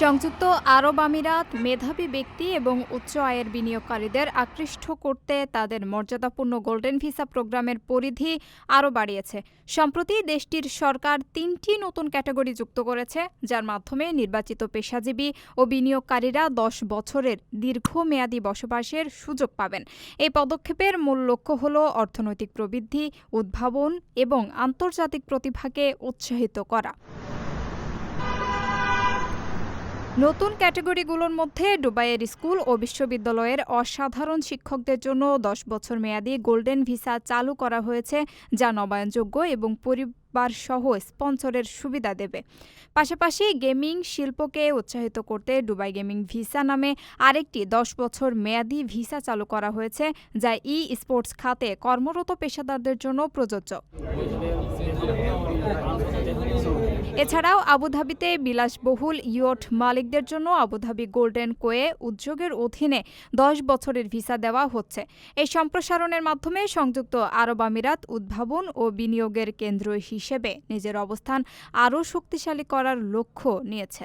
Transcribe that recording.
সংযুক্ত আরব আমিরাত মেধাবী ব্যক্তি এবং উচ্চ আয়ের বিনিয়োগকারীদের আকৃষ্ট করতে তাদের মর্যাদাপূর্ণ গোল্ডেন ভিসা প্রোগ্রামের পরিধি আরও বাড়িয়েছে। সম্প্রতি দেশটির সরকার তিনটি নতুন ক্যাটাগরি যুক্ত করেছে, যার মাধ্যমে নির্বাচিত পেশাজীবী ও বিনিয়োগকারীরা দশ বছরের দীর্ঘমেয়াদী বসবাসের সুযোগ পাবেন। এই পদক্ষেপের মূল লক্ষ্য হল অর্থনৈতিক প্রবৃদ্ধি, উদ্ভাবন এবং আন্তর্জাতিক প্রতিভাকে উৎসাহিত করা। নতুন ক্যাটাগরিগুলোর মধ্যে দুবাইয়ের স্কুল ও বিশ্ববিদ্যালয়ের অসাধারণ শিক্ষকদের জন্য দশ বছর মেয়াদি গোল্ডেন ভিসা চালু করা হয়েছে, যা নবায়নযোগ্য এবং পরিবার সহ স্পন্সরের সুবিধা দেবে। পাশাপাশি গেমিং শিল্পকে উৎসাহিত করতে দুবাই গেমিং ভিসা নামে আরেকটি দশ বছর মেয়াদি ভিসা চালু করা হয়েছে, যা ই স্পোর্টস খাতে কর্মরত পেশাদারদের জন্য প্রযোজ্য। এছাড়াও আবুধাবিতে বিলাসবহুল ইয়ট মালিকদের জন্য আবুধাবি গোল্ডেন কোয়ে উদ্যোগের অধীনে দশ বছরের ভিসা দেওয়া হচ্ছে। এই সম্প্রসারণের মাধ্যমে সংযুক্ত আরব আমিরাত উদ্ভাবন ও বিনিয়োগের কেন্দ্র হিসেবে নিজের অবস্থান আরও শক্তিশালী করার লক্ষ্য নিয়েছে।